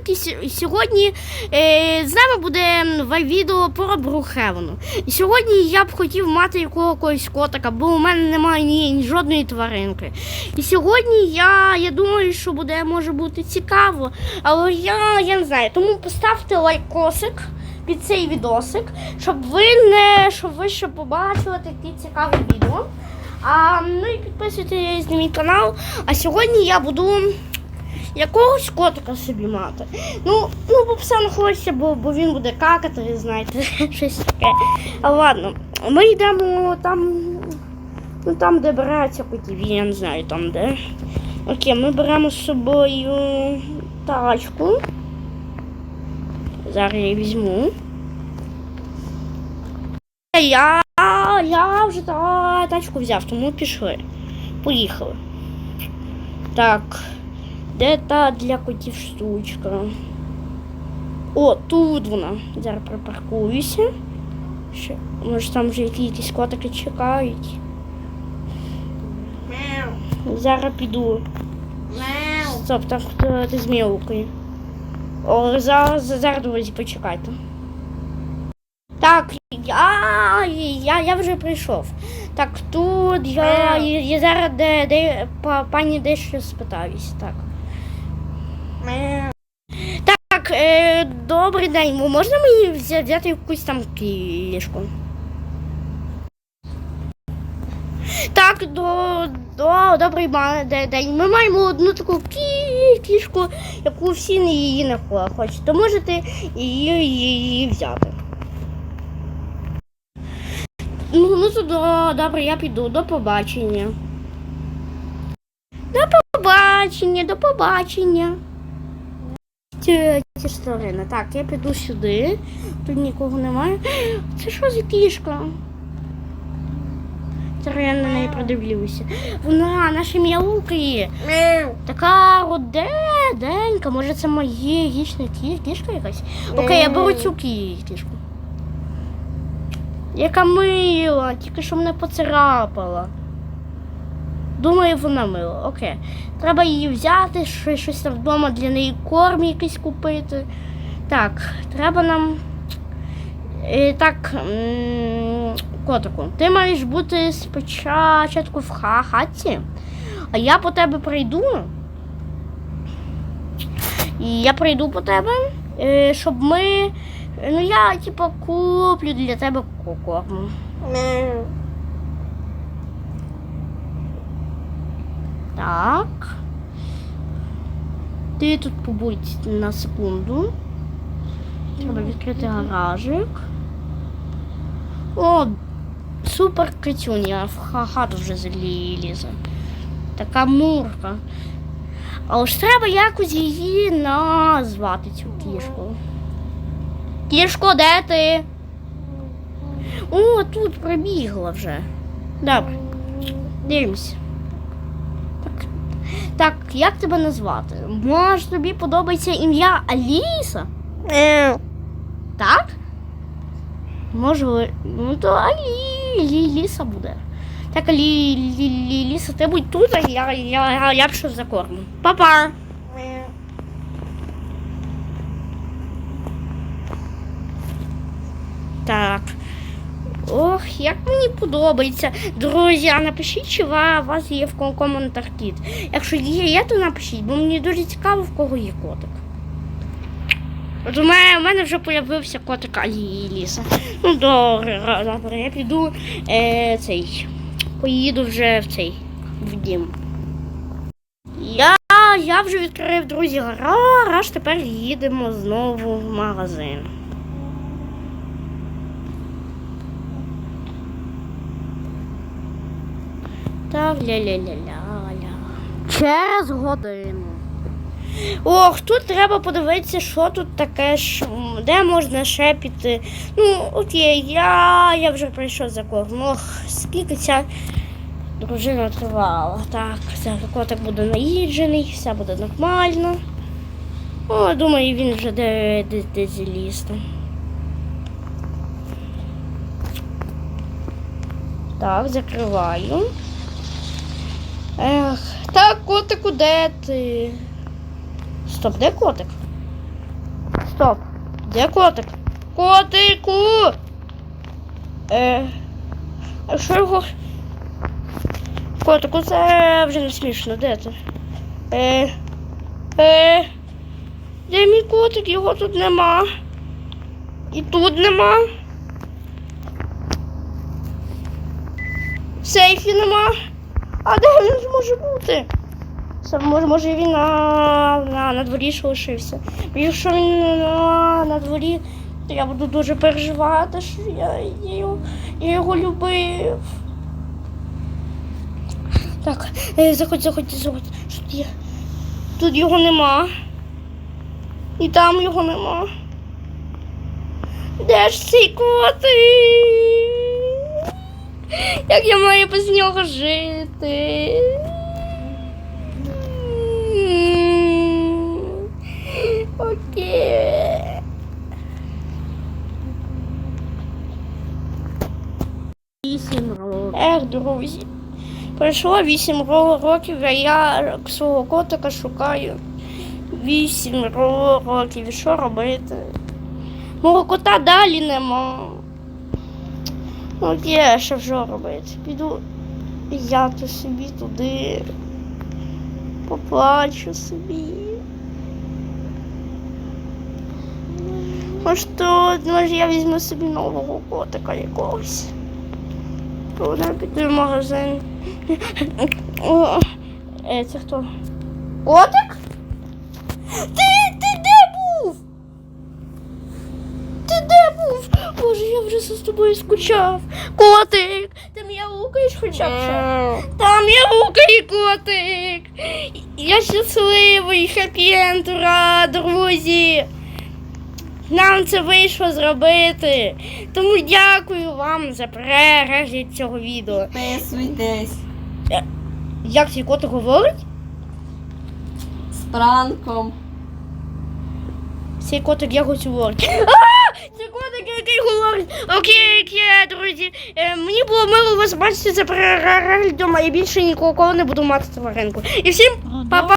котик, і сьогодні е, з нами буде відео про Брухевну. І сьогодні я б хотів мати якогось котика, бо у мене немає ні жодної тваринки. І сьогодні я, я думаю, що буде може бути цікаво, але я, я не знаю. Тому поставте лайкосик під цей відосик, щоб ви не щоб ви ще побачили такі цікаві відео. А, ну і підписуйтесь на мій канал. А сьогодні я буду якогось котика собі мати. Ну, ну бо пса не хочеться, бо, бо він буде какати, знаєте, щось таке. А ладно, ми йдемо там, ну там, де береться котів, я не знаю там де. Окей, ми беремо з собою тачку. Зараз я візьму. Я, я вже та, тачку взяв, тому пішли. Поїхали. Так. Де та для котів штучка? О, тут вона. Зараз припаркуюся. Ще, може там вже якісь котики чекають. Зараз піду. Стоп, там хто ти змілкою. О, зараз, зараз, друзі, почекайте. Так, я, я, я вже прийшов. Так, тут я, я, я зараз де, де, па- пані дещо спитаюсь. Так. Так, е, добрий день. Можна мені взя- взяти якусь там кішку? Так, до, до, добрий день. Ми маємо одну таку кі- кішку, яку всі її не хо- хочуть. То можете її, її взяти. Ну, ну то до, добре, я піду. До побачення. До побачення, до побачення. Ті ті сторони. Так, я піду сюди. Тут нікого немає. Це що за кішка? Зараз я на неї продивлюся. Вона наша м'яукає. Така роденька. Може це моє гічна кішка якась? Окей, я беру цю кі- кішку. Яка мила, тільки що мене поцарапала. Думаю, вона мила. Окей. Треба її взяти, що- щось там вдома для неї корм якийсь купити. Так, треба нам. Е, так, котику, ти маєш бути спочатку в хаті, а я по тебе прийду. І я прийду по тебе, е, щоб ми. Ну, я типу куплю для тебе ко- Так. Ти тут побудь на секунду. Треба відкрити гаражик. О, супер критюня, в ха- хату вже залізе. Така мурка. Але ж треба якось її назвати цю кішку. Кішко, де ти? О, тут прибігла вже. Добре. Дивимося. Так, так, як тебе назвати? Може, тобі подобається ім'я Аліса? Так? Може, ну то Алі, Лі- Ліса буде. Так, Алі, Лі, Лі, Ліса, ти будь тут, а я, я, я, я пішов за кормом. Па-па! Так. Ох, як мені подобається. Друзі, а напишіть, чи у вас є в ком- коментар кіт. Якщо є, є, то напишіть, бо мені дуже цікаво, в кого є котик. От у мене, у мене вже з'явився котик Аліса. Ну, добре, добре, я піду е, цей. Поїду вже в цей в дім. Я, я вже відкрив, друзі, гараж, тепер їдемо знову в магазин. Так, ля-ля-ля-ля-ля. Через годину. Ох, тут треба подивитися, що тут таке, що, де можна ще піти. Ну, окей, я, я вже прийшов за кормом. Ох, скільки ця дружина тривала. Так, все, котик буде наїджений, все буде нормально. О, думаю, він вже де, де. Так, закриваю. Ех, так, котику, де ти? Стоп, де котик? Стоп. Де котик? Котику! Е. А що його? Котику, це вже не смішно, де ти? Е. Е. Де мій котик? Його тут нема. І тут нема. В сейфі нема. А де він може бути? Може, може він на, на, на дворі ще лишився. Якщо він на, на дворі, то я буду дуже переживати, що я, я, його, я його любив. Так, е, заходь, заходь, заходь. Тут є? Тут його нема. І там його нема. Де ж цей котик? Як я маю без нього жити? Окей. Вісім років. Ех, друзі. Пройшло вісім років, а я свого котика шукаю. Вісім років. Що робити? Мого кота далі нема. Окей, що вже робити? Піду я то собі туди. Поплачу собі. Може, то, може я візьму собі нового котика якогось. Вона піде в магазин. О, е, це хто? Котик? Ти, ти де був? Ти де був? Боже, я вже з тобою скучав. Котик, ти м'яукаєш хоча б? Там м'яукає котик. Я щасливий, хеппі-енд, ура, друзі. Нам це вийшло зробити. Тому дякую вам за перегляд цього відео. Підписуйтесь Як цей котик говорить? з пранком. Цей котик якось говорить. А! Цей котик, який говорить. Окей, окей, друзі. Е, мені було мило вас бачити за переглядом, а я більше нікого не буду мати тваринку. І всім па-па.